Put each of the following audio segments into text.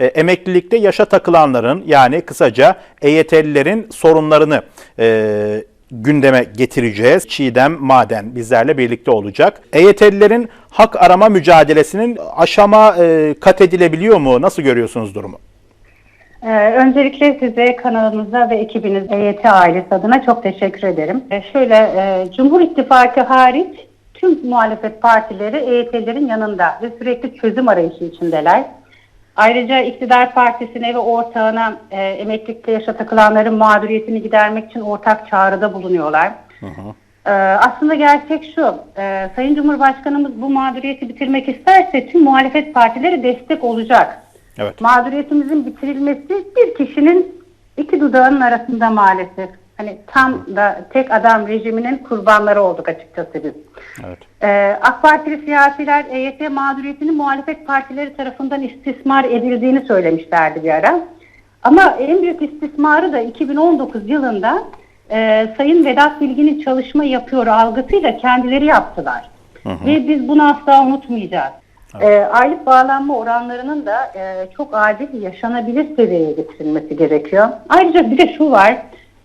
e, emeklilikte yaşa takılanların yani kısaca EYT'lilerin sorunlarını e, gündeme getireceğiz. Çiğdem Maden bizlerle birlikte olacak. EYT'lilerin hak arama mücadelesinin aşama e, kat edilebiliyor mu? Nasıl görüyorsunuz durumu? Ee, öncelikle size kanalınıza ve ekibiniz EYT ailesi adına çok teşekkür ederim. Ee, şöyle e, Cumhur İttifakı hariç tüm muhalefet partileri EYT'lerin yanında ve sürekli çözüm arayışı içindeler. Ayrıca iktidar partisine ve ortağına e, emeklilikte yaşa takılanların mağduriyetini gidermek için ortak çağrıda bulunuyorlar. Ee, aslında gerçek şu, e, Sayın Cumhurbaşkanımız bu mağduriyeti bitirmek isterse tüm muhalefet partileri destek olacak. Evet. Mağduriyetimizin bitirilmesi bir kişinin iki dudağının arasında maalesef. Hani tam da tek adam rejiminin kurbanları olduk açıkçası biz. Evet. Ee, AK Partili siyasiler EYT mağduriyetinin muhalefet partileri tarafından istismar edildiğini söylemişlerdi bir ara. Ama en büyük istismarı da 2019 yılında e, Sayın Vedat Bilgin'in çalışma yapıyor algısıyla kendileri yaptılar. Ve biz bunu asla unutmayacağız. E, aylık bağlanma oranlarının da e, çok acil yaşanabilir seviyeye getirilmesi gerekiyor. Ayrıca bir de şu var.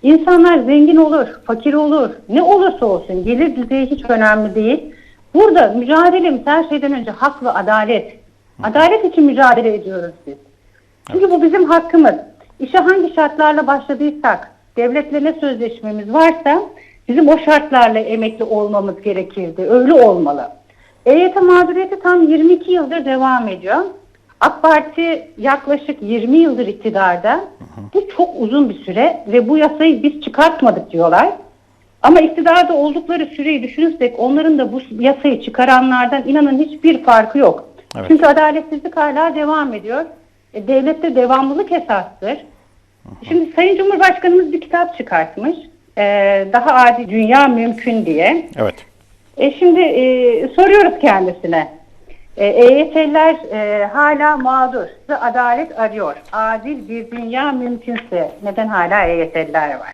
İnsanlar zengin olur, fakir olur, ne olursa olsun gelir düzeyi hiç önemli değil. Burada mücadelemiz her şeyden önce hak ve adalet. Adalet için mücadele ediyoruz biz. Çünkü bu bizim hakkımız. İşe hangi şartlarla başladıysak, devletle ne sözleşmemiz varsa bizim o şartlarla emekli olmamız gerekirdi. Öyle olmalı. EYT mağduriyeti tam 22 yıldır devam ediyor. AK Parti yaklaşık 20 yıldır iktidarda. Bu çok uzun bir süre ve bu yasayı biz çıkartmadık diyorlar. Ama iktidarda oldukları süreyi düşünürsek onların da bu yasayı çıkaranlardan inanın hiçbir farkı yok. Evet. Çünkü adaletsizlik hala devam ediyor. E, devlette devamlılık esastır. Şimdi Sayın Cumhurbaşkanımız bir kitap çıkartmış. E, daha adil dünya mümkün diye. Evet. E şimdi e, soruyoruz kendisine. E, EYT'liler e, hala mağdur ve adalet arıyor. Adil bir dünya mümkünse neden hala EYT'liler var?